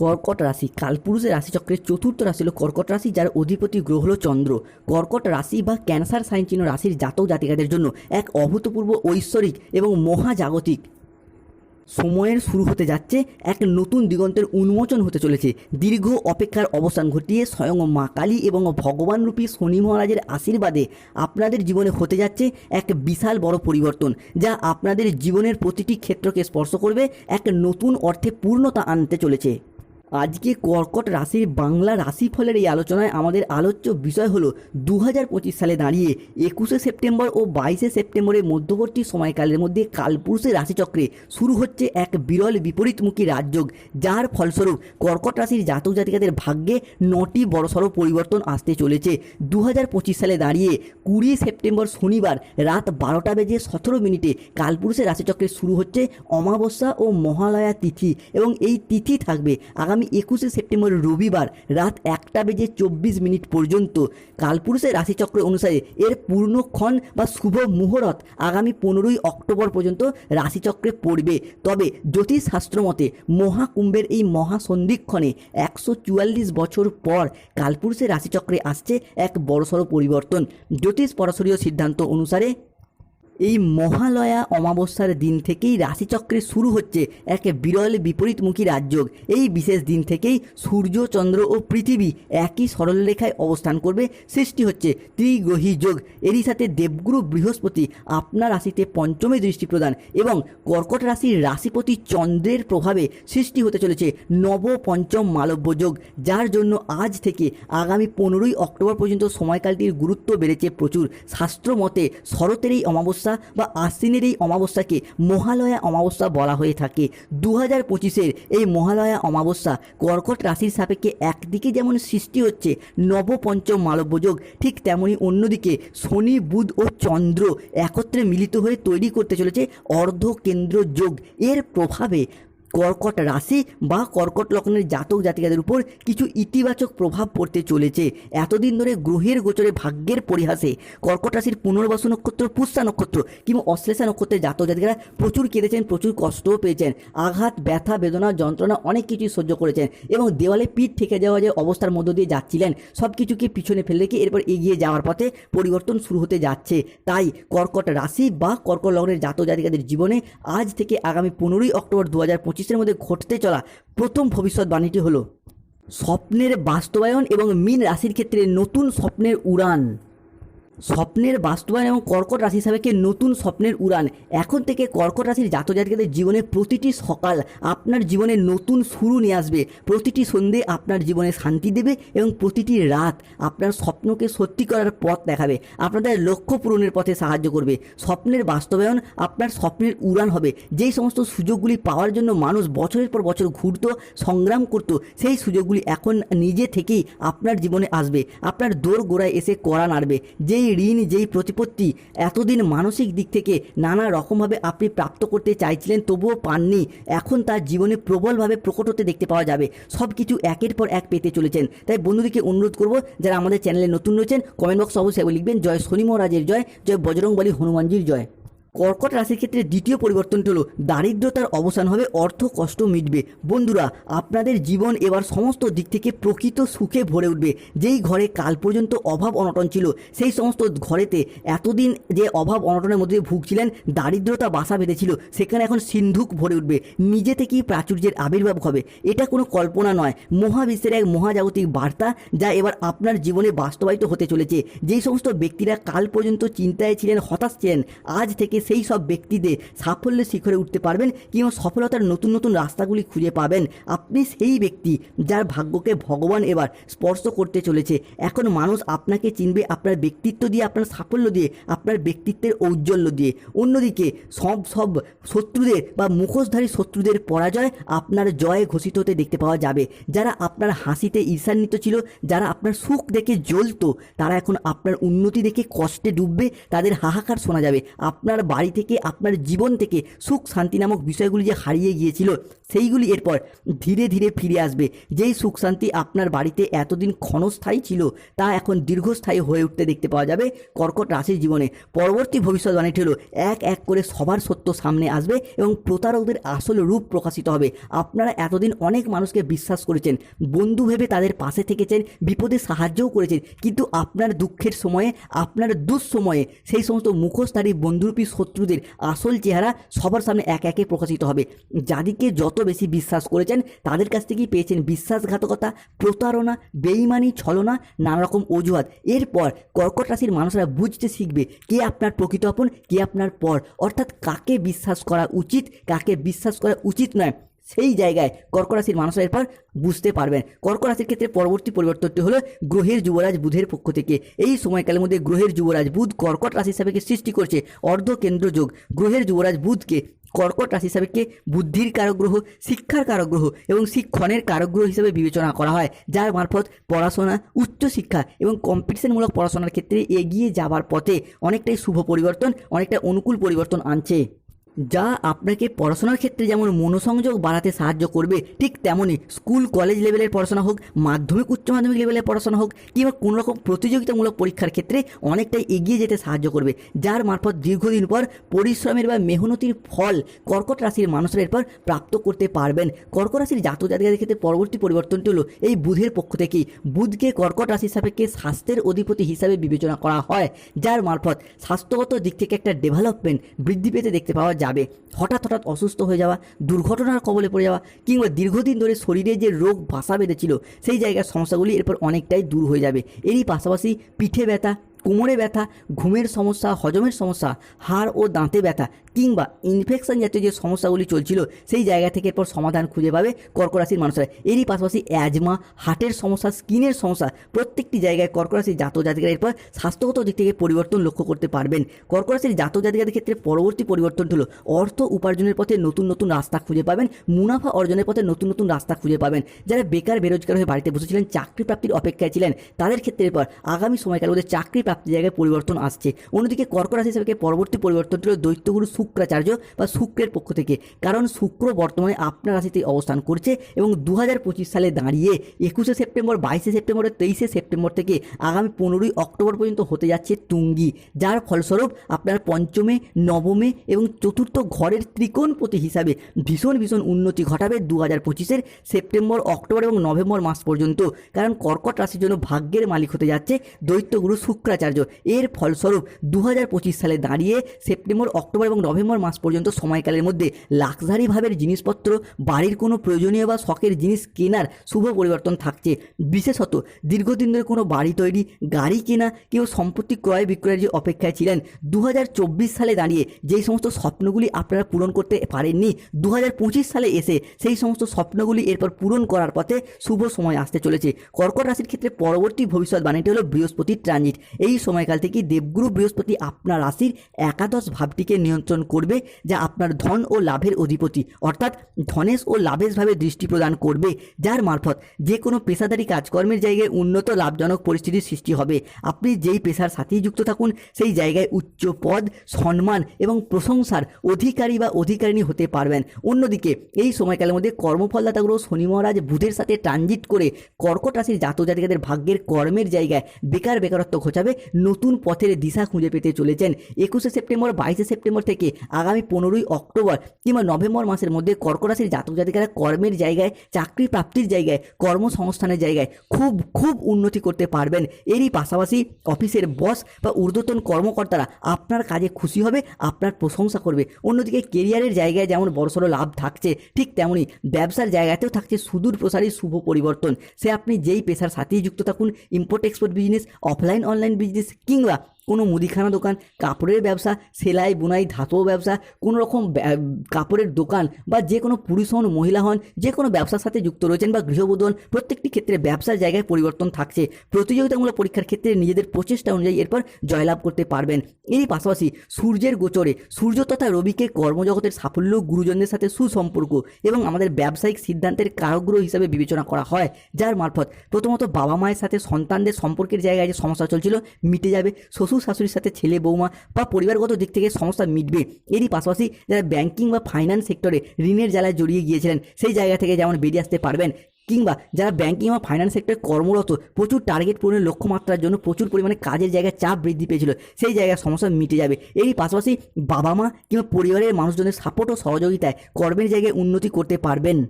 কর্কট রাশি কালপুরুষের রাশিচক্রের চতুর্থ রাশি হলো কর্কট রাশি, যার অধিপতি গ্রহ হলো চন্দ্র। কর্কট রাশি বা ক্যান্সার সাইন চিহ্ন রাশির জাতক জাতিকাদের জন্য এক অভূতপূর্ব ঐশ্বরিক এবং মহাজাগতিক সময়ের শুরু হতে যাচ্ছে, এক নতুন দিগন্তের উন্মোচন হতে চলেছে। দীর্ঘ অপেক্ষার অবসান ঘটিয়ে স্বয়ং মা কালী এবং ভগবানরূপী শনি মহারাজের আশীর্বাদে আপনাদের জীবনে হতে যাচ্ছে এক বিশাল বড় পরিবর্তন, যা আপনাদের জীবনের প্রতিটি ক্ষেত্রকে স্পর্শ করবে, এক নতুন অর্থে পূর্ণতা আনতে চলেছে। আজকে কর্কট রাশির বাংলা রাশিফলের এই আলোচনায় আমাদের আলোচ্য বিষয় হলো দু হাজার পঁচিশ সালে দাঁড়িয়ে একুশে সেপ্টেম্বর ও বাইশে সেপ্টেম্বরের মধ্যবর্তী সময়কালের মধ্যে কালপুরুষের রাশিচক্রে শুরু হচ্ছে এক বিরল বিপরীতমুখী রাজযোগ, যার ফলস্বরূপ কর্কট রাশির জাতক জাতিকাদের ভাগ্যে নটি বড়সড় পরিবর্তন আসতে চলেছে। দু হাজার পঁচিশ সালে দাঁড়িয়ে কুড়ি সেপ্টেম্বর শনিবার রাত বারোটা বেজে সতেরো মিনিটে কালপুরুষের রাশিচক্রে শুরু হচ্ছে অমাবস্যা ও মহালয়া তিথি এবং এই তিথি থাকবে আগামী একুশে সেপ্টেম্বর রবিবার রাত একটা বেজে চব্বিশ মিনিট পর্যন্ত কালপুরুষের রাশিচক্র অনুসারে এর পূর্ণক্ষণ বা শুভ মুহূর্ত আগামী পনেরোই অক্টোবর পর্যন্ত রাশিচক্রে পড়বে। তবে জ্যোতিষ শাস্ত্র মতে মহাকুম্ভের এই মহাসন্ধিক্ষণে একশো চুয়াল্লিশ বছর পর কালপুরুষের রাশিচক্রে আসছে এক বড়সড় পরিবর্তন। জ্যোতিষ পরাশরীয় সিদ্ধান্ত অনুসারে এই মহালয়া অমাবস্যার দিন থেকেই রাশিচক্রে শুরু হচ্ছে এক বিরল বিপরীতমুখী রাজযোগ। এই বিশেষ দিন থেকেই সূর্য, চন্দ্র ও পৃথিবী একই সরলরেখায় অবস্থান করবে, সৃষ্টি হচ্ছে ত্রিগ্রহী যোগ। এরই সাথে দেবগুরু বৃহস্পতি আপনার রাশিতে পঞ্চমে দৃষ্টি প্রদান এবং কর্কট রাশির রাশিপতি চন্দ্রের প্রভাবে সৃষ্টি হতে চলেছে নব পঞ্চম মালব্য যোগ, যার জন্য আজ থেকে আগামী পনেরোই অক্টোবর পর্যন্ত সময়কালটির গুরুত্ব বেড়েছে প্রচুর। শাস্ত্র মতে শরতের এই অমাবস্যা বা আশ্বিনের এই অমাবস্যাকে মহালয়া অমাবস্যা বলা হয়ে থাকে। দু হাজার পঁচিশের এই মহালয়া অমাবস্যা কর্কট রাশির সাপেক্ষে একদিকে যেমন সৃষ্টি হচ্ছে নবপঞ্চম মালব্যযোগ, ঠিক তেমনি অন্যদিকে শনি, বুধ ও চন্দ্র একত্রে মিলিত হয়ে তৈরি করতে চলেছে অর্ধকেন্দ্র যোগ এর প্রভাবে কর্কট রাশি বা কর্কট লগ্নের জাতক জাতিকাদের উপর কিছু ইতিবাচক প্রভাব পড়তে চলেছে। এতদিন ধরে গ্রহের গোচরে ভাগ্যের পরিহাসে কর্কট রাশির পুনর্বাসু নক্ষত্র পুষ্যা নক্ষত্র কিংবা অশ্লেষা নক্ষত্রের জাতক জাতিকারা প্রচুর কেঁদেছেন, প্রচুর কষ্টও পেয়েছেন। আঘাত, ব্যথা, বেদনা, যন্ত্রণা অনেক কিছুই সহ্য করেছেন এবং দেওয়ালে পিঠ থেকে যাওয়া যে অবস্থার মধ্য দিয়ে যাচ্ছিলেন সব কিছুকে পিছনে ফেলে রেখে এরপর এগিয়ে যাওয়ার পথে পরিবর্তন শুরু হতে যাচ্ছে। তাই কর্কট রাশি বা কর্কট লগ্নের জাতক জাতিকাদের জীবনে আজ থেকে আগামী পনেরোই অক্টোবর দু হাজার পঁচিশের মধ্যে ঘটতে চলা প্রথম ভবিষ্যৎবাণীটি হলো, স্বপ্নের বাস্তবায়ন এবং মীন রাশির ক্ষেত্রে নতুন স্বপ্নের উড়ান। স্বপ্নের বাস্তবায়ন এবং কর্কট রাশি সাপেক্ষে নতুন স্বপ্নের উড়ান। এখন থেকে কর্কট রাশির জাতজাতিকাদের জীবনে প্রতিটি সকাল আপনার জীবনে নতুন শুরু নিয়ে আসবে। প্রতিটি সন্ধে আপনার জীবনে শান্তি দেবে এবং প্রতিটি রাত আপনার স্বপ্নকে সত্যি করার পথ দেখাবে। আপনাদের লক্ষ্য পূরণের পথে সাহায্য করবে। স্বপ্নের বাস্তবায়ন আপনার স্বপ্নের উড়ান হবে। যেই সমস্ত সুযোগগুলি পাওয়ার জন্য মানুষ বছরের পর বছর ঘুরত, সংগ্রাম করতো, সেই সুযোগগুলি এখন নিজে থেকেই আপনার জীবনে আসবে। আপনার দোর গোড়ায় এসে করা নাড়বে। যেই ঋণ, যেই প্রতিপত্তি এতদিন মানসিক দিক থেকে নানা রকমভাবে আপনি প্রাপ্ত করতে চাইছিলেন, তবুও পাননি। এখন তার জীবনে প্রবলভাবে প্রকট হতে দেখতে পাওয়া যাবে। সব কিছু একের পর এক পেতে চলেছেন। তাই বন্ধুদেরকে অনুরোধ করব, যারা আমাদের চ্যানেলে নতুন রয়েছেন কমেন্ট বক্স অবশ্যই লিখবেন, জয় শনি মহারাজের জয় জয় বজরংবলী হনুমানজির জয়। কর্কট রাশির ক্ষেত্রে দ্বিতীয় পরিবর্তনটি হলো, দারিদ্রতার অবসান হবে, অর্থ কষ্ট মিটবে। বন্ধুরা, আপনাদের জীবন এবার সমস্ত দিক থেকে প্রকৃত সুখে ভরে উঠবে। যেই ঘরে কাল পর্যন্ত অভাব অনটন ছিল, সেই সমস্ত ঘরেতে এতদিন যে অভাব অনটনের মধ্যে ভুগছিলেন, দারিদ্রতা বাসা বেঁধেছিল, সেখানে এখন সিন্ধুক ভরে উঠবে। নিজে থেকেই প্রাচুর্যের আবির্ভাব হবে। এটা কোনো কল্পনা নয়। মহাবিশ্বের এক মহাজাগতিক বার্তা, যা এবার আপনার জীবনে বাস্তবায়িত হতে চলেছে। যেই সমস্ত ব্যক্তিরা কাল পর্যন্ত চিন্তায় ছিলেন, হতাশ ছিলেন, আজ থেকে সেই সব ব্যক্তিদের সাফল্যের শিখরে উঠতে পারবেন কিংবা সফলতার নতুন নতুন রাস্তাগুলি খুঁজে পাবেন। আপনি সেই ব্যক্তি যার ভাগ্যকে ভগবান এবার স্পর্শ করতে চলেছে। এখন মানুষ আপনাকে চিনবে আপনার ব্যক্তিত্ব দিয়ে, আপনার সাফল্য দিয়ে, আপনার ব্যক্তিত্বের ঔজ্জ্বল্য দিয়ে। অন্যদিকে সব সব শত্রুদের বা মুখোশধারী শত্রুদের পরাজয় আপনার জয়ে ঘোষিত হতে দেখতে পাওয়া যাবে। যারা আপনার হাসিতে ঈর্ষান্বিত ছিল, যারা আপনার সুখ দেখে জ্বলতো, তারা এখন আপনার উন্নতি দেখে কষ্টে ডুববে, তাদের হাহাকার শোনা যাবে। আপনার বাড়ি থেকে, আপনার জীবন থেকে সুখ শান্তি নামক বিষয়গুলি যে হারিয়ে গিয়েছিল, সেইগুলি এরপর ধীরে ধীরে ফিরে আসবে। যেই সুখ শান্তি আপনার বাড়িতে এতদিন ক্ষণস্থায়ী ছিল, তা এখন দীর্ঘস্থায়ী হয়ে উঠতে দেখতে পাওয়া যাবে কর্কট রাশির জীবনে। পরবর্তী ভবিষ্যৎবাণীটি হলো এক এক করে সবার সত্য সামনে আসবে এবং প্রতারকদের আসল রূপ প্রকাশিত হবে। আপনারা এতদিন অনেক মানুষকে বিশ্বাস করেছেন, বন্ধু ভেবে তাদের পাশে থেকেছেন, বিপদে সাহায্যও করেছেন, কিন্তু আপনার দুঃখের সময়ে, আপনার দুঃসময়ে সেই সমস্ত মুখোশধারী বন্ধুরূপী শত্রুদের আসল চেহারা সবার সামনে এক একে প্রকাশিত হবে। যাদেরকে যত বেশি বিশ্বাস করেছেন, তাদের কাছ থেকেই পেয়েছেন বিশ্বাসঘাতকতা, প্রতারণা, বেইমানি, ছলনা নানা রকম অজুহাত। এরপর কর্কট রাশির মানুষরা বুঝতে শিখবে কে আপনার প্রকৃত আপন, কে আপনার পর। অর্থাৎ কাকে বিশ্বাস করা উচিত, কাকে বিশ্বাস করা উচিত নয়। সেই জায়গায় কর্ক রাশির মানুষরা এরপর বুঝতে পারবেন। কর্ক রাশির ক্ষেত্রে পরবর্তী পরিবর্তনটি হলো গ্রহের যুবরাজ বুধের পক্ষ থেকে। এই সময়কালের মধ্যে গ্রহের যুবরাজ বুধ কর্কট রাশি হিসাবে সৃষ্টি করছে। অর্ধ কেন্দ্র যোগ। গ্রহের যুবরাজ বুধকে কর্কট রাশি হিসাবেকে বুদ্ধির কারক গ্রহ, শিক্ষার কারক গ্রহ এবং শিক্ষণের কারক গ্রহ হিসেবে বিবেচনা করা হয়। যার মারফত পড়াশোনা উচ্চশিক্ষা এবং কম্পিটিশনমূলক পড়াশোনার ক্ষেত্রে এগিয়ে যাবার পথে অনেকটাই শুভ পরিবর্তন, অনেকটা অনুকূল পরিবর্তন আনছে। যা আপনাকে পড়াশোনার ক্ষেত্রে যেমন মনোসংযোগ বাড়াতে সাহায্য করবে, ঠিক তেমনই স্কুল, কলেজ লেভেলের পড়াশোনা হোক, মাধ্যমিক, উচ্চ মাধ্যমিক লেভেলের পড়াশোনা হোক, কিংবা কোনো রকম প্রতিযোগিতামূলক পরীক্ষার ক্ষেত্রে অনেকটাই এগিয়ে যেতে সাহায্য করবে, যার মারফত দীর্ঘদিন পর পরিশ্রমের বা মেহনতির ফল কর্কট রাশির মানুষরা এরপর প্রাপ্ত করতে পারবেন। কর্কট রাশির জাতক জাতিকাদের ক্ষেত্রে পরবর্তী পরিবর্তনটি হলো এই বুধের পক্ষ থেকেই। বুধকে কর্কট রাশির সাপেক্ষে স্বাস্থ্যের অধিপতি হিসাবে বিবেচনা করা হয়, যার মারফত স্বাস্থ্যগত দিক থেকে একটা ডেভেলপমেন্ট বৃদ্ধি পেতে দেখতে পাওয়া যাবে। হঠাৎ হঠাৎ অসুস্থ হয়ে যাওয়া, দুর্ঘটনার কবলে পড়ে যাওয়া, কিংবা দীর্ঘদিন ধরে শরীরে যে রোগ বাসা বেঁধেছিল, সেই জায়গার সমস্যাগুলি এরপর অনেকটাই দূর হয়ে যাবে। এরই পাশাপাশি পিঠে ব্যথা কোমরে ব্যথা, ঘুমের সমস্যা, হজমের সমস্যা, হাড় ও দাঁতে ব্যথা কিংবা ইনফেকশন জাতীয় যে সমস্যাগুলি চলছিল সেই জায়গা থেকে এরপর সমাধান খুঁজে পাবে কর্করাশির মানুষরা। এরই পাশাপাশি অ্যাজমা হার্টের সমস্যা স্কিনের সমস্যা, প্রত্যেকটি জায়গায় কর্ক জাত জাতক জাতিকারা এরপর স্বাস্থ্যগত দিক থেকে পরিবর্তন লক্ষ্য করতে পারবেন। কর্করাশির জাত জাতক জাতিকাদের ক্ষেত্রে পরবর্তী পরিবর্তন হলো অর্থ উপার্জনের পথে নতুন নতুন রাস্তা খুঁজে পাবেন, মুনাফা অর্জনের পথে নতুন নতুন রাস্তা খুঁজে পাবেন। যারা বেকার, বেরোজগার হয়ে বাড়িতে বসেছিলেন চাকরি প্রাপ্তির অপেক্ষায় ছিলেন, তাদের ক্ষেত্রে এরপর আগামী সময়কালে ওদের চাকরি প্রাপ্তির জায়গায় পরিবর্তন আসছে। অন্যদিকে কর্ক রাশি হিসেবে পরবর্তী পরিবর্তনটি হলো দৈত্যগুরু শুক্রাচার্য বা শুক্রের পক্ষ থেকে। কারণ শুক্র বর্তমানে আপনার রাশিতে অবস্থান করছে এবং দু হাজার পঁচিশ সালে দাঁড়িয়ে একুশে সেপ্টেম্বর, বাইশে সেপ্টেম্বর তেইশে সেপ্টেম্বর থেকে আগামী পনেরোই অক্টোবর পর্যন্ত হতে যাচ্ছে তুঙ্গি। যার ফলস্বরূপ আপনার পঞ্চমে, নবমে এবং চতুর্থ ঘরের ত্রিকোণপতি হিসাবে ভীষণ ভীষণ উন্নতি ঘটাবে দু হাজার পঁচিশের সেপ্টেম্বর, অক্টোবর এবং নভেম্বর মাস পর্যন্ত। কারণ কর্কট রাশির জন্য ভাগ্যের মালিক হতে যাচ্ছে দৈত্যগুরু শুক্রাচার্য। এর ফলস্বরূপ দু হাজার পঁচিশ সালে দাঁড়িয়ে সেপ্টেম্বর, অক্টোবর এবং নভেম্বর মাস পর্যন্ত সময়কালের মধ্যে লাক্সারি ভাবের জিনিসপত্র, বাড়ির কোনো প্রয়োজনীয় বা শখের জিনিস কেনার শুভ পরিবর্তন থাকছে। বিশেষত দীর্ঘদিন ধরে কোনো বাড়ি তৈরি, গাড়ি কেনা কেউ সম্পত্তি ক্রয় বিক্রয়ের যে অপেক্ষায় ছিলেন দু হাজার চব্বিশ সালে দাঁড়িয়ে যেই সমস্ত স্বপ্নগুলি আপনারা পূরণ করতে পারেননি দু হাজার পঁচিশ সালে এসে সেই সমস্ত স্বপ্নগুলি এরপর পূরণ করার পথে শুভ সময় আসতে চলেছে। কর্কট রাশির ক্ষেত্রে পরবর্তী ভবিষ্যৎবাণীটি হলো বৃহস্পতির ট্রানজিট। এই সময়কাল থেকে দেবগুরু বৃহস্পতি আপনার রাশির একাদশ ভাবটিকে নিয়ন্ত্রণ করবে, যা আপনার ধন ও লাভের অধিপতি। অর্থাৎ ধনেশ ও লাভেশ ভাবে দৃষ্টি প্রদান করবে, যার মারফত যে কোনো পেশাদারি কাজকর্মের জায়গায় উন্নত লাভজনক পরিস্থিতির সৃষ্টি হবে। আপনি যেই পেশার সাথেই যুক্ত থাকুন, সেই জায়গায় উচ্চ পদ, সম্মান এবং প্রশংসার অধিকারী বা অধিকারিণী হতে পারবেন। অন্যদিকে, এই সময়কালের মধ্যে কর্মফলদাতা গ্রহ শনি মহারাজ বুধের সাথে ট্রানজিট করে কর্কট রাশির জাতক জাতিকাদের ভাগ্যের কর্মের জায়গায় বেকার বেকারত্ব ঘোচাবে নতুন পথের দিশা খুঁজে পেতে চলেছেন। একুশে সেপ্টেম্বর, বাইশে সেপ্টেম্বর থেকে আগামী পনেরোই অক্টোবর কিংবা নভেম্বর মাসের মধ্যে কর্কট রাশির জাতক জাতিকারা কর্মের জায়গায়, চাকরি প্রাপ্তির জায়গায়, কর্মসংস্থানের জায়গায় খুব খুব উন্নতি করতে পারবেন। এরই পাশাপাশি অফিসের বস বা ঊর্ধ্বতন কর্মকর্তারা আপনার কাজে খুশি হবে, আপনার প্রশংসা করবে। অন্যদিকে কেরিয়ারের জায়গায় যেমন বড়সড় লাভ থাকছে, ঠিক তেমনই ব্যবসার জায়গাতেও থাকছে সুদূর প্রসারী শুভ পরিবর্তন। সে আপনি যেই পেশার সাথেই যুক্ত থাকুন import export business offline online business কিংবা কোনো মুদিখানা দোকান, কাপড়ের ব্যবসা, সেলাই, বুনাই, ধাতব ব্যবসা, কোনো রকম কাপড়ের দোকান বা যে কোনো পুরুষ হন, মহিলা হন, যে কোনো ব্যবসার সাথে যুক্ত রয়েছেন বা গৃহবধূ হন, প্রত্যেকটি ক্ষেত্রে ব্যবসার জায়গায় পরিবর্তন থাকছে। প্রতিযোগিতামূলক পরীক্ষার ক্ষেত্রে নিজেদের প্রচেষ্টা অনুযায়ী এরপর জয়লাভ করতে পারবেন। এরই পাশাপাশি সূর্যের গোচরে, সূর্য তথা রবিকে কর্মজগতের সাফল্য, গুরুজনদের সাথে সুসম্পর্ক এবং আমাদের ব্যবসায়িক সিদ্ধান্তের কারগ্রহ হিসাবে বিবেচনা করা হয়, যার মারফত প্রথমত বাবা মায়ের সাথে সন্তানদের সম্পর্কের জায়গায় যে সমস্যা চলছিল, মিটে যাবে। শ্বশুর শ্বশুর শাশুড়ির সাথে ছেলে, বৌমা বা পরিবারগত দিক থেকে সমস্যা মিটবে। এরই পাশাপাশি যারা ব্যাংকিং বা ফাইন্যান্স সেক্টরে ঋণের জ্বালায় জড়িয়ে গিয়েছিলেন, সেই জায়গা থেকে যেমন বেরিয়ে আসতে পারবেন। কিংবা যারা ব্যাংকিং বা ফাইন্যান্স সেক্টরে কর্মরত, প্রচুর টার্গেট পূরণের লক্ষ্যমাত্রার জন্য প্রচুর পরিমাণে কাজের জায়গায় চাপ বৃদ্ধি পেয়েছিল, সেই জায়গায় সমস্যা মিটে যাবে। এরই পাশাপাশি বাবা মা কিংবা পরিবারের মানুষজনের সাপোর্ট ও সহযোগিতায় কর্মের জায়গায় উন্নতি করতে পারবেন।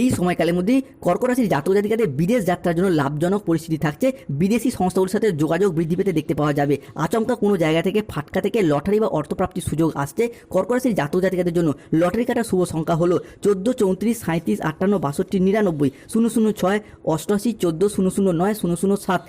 এই সময়কালের মধ্যেই কর্কট রাশির জাতক জাতিকাদের বিদেশ যাত্রার জন্য লাভজনক পরিস্থিতি থাকছে। বিদেশি সংস্থাগুলোর সাথে যোগাযোগ বৃদ্ধি পেতে দেখতে পাওয়া যাবে। আচমকা কোনো জায়গা থেকে ফাটকা থেকে লটারি বা অর্থপ্রাপ্তির সুযোগ আসছে কর্কট রাশির জাতক জাতিকাদের জন্য। লটারি কাটার শুভ সংখ্যা হলো চোদ্দ, চৌত্রিশ সাঁত্রিশ আটান্ন, বাষট্টি, নিরানব্বই, শূন্য শূন্য, ছয়, অষ্টআশি, চোদ্দ, শূন্য শূন্য, নয়, শূন্য শূন্য, সাত।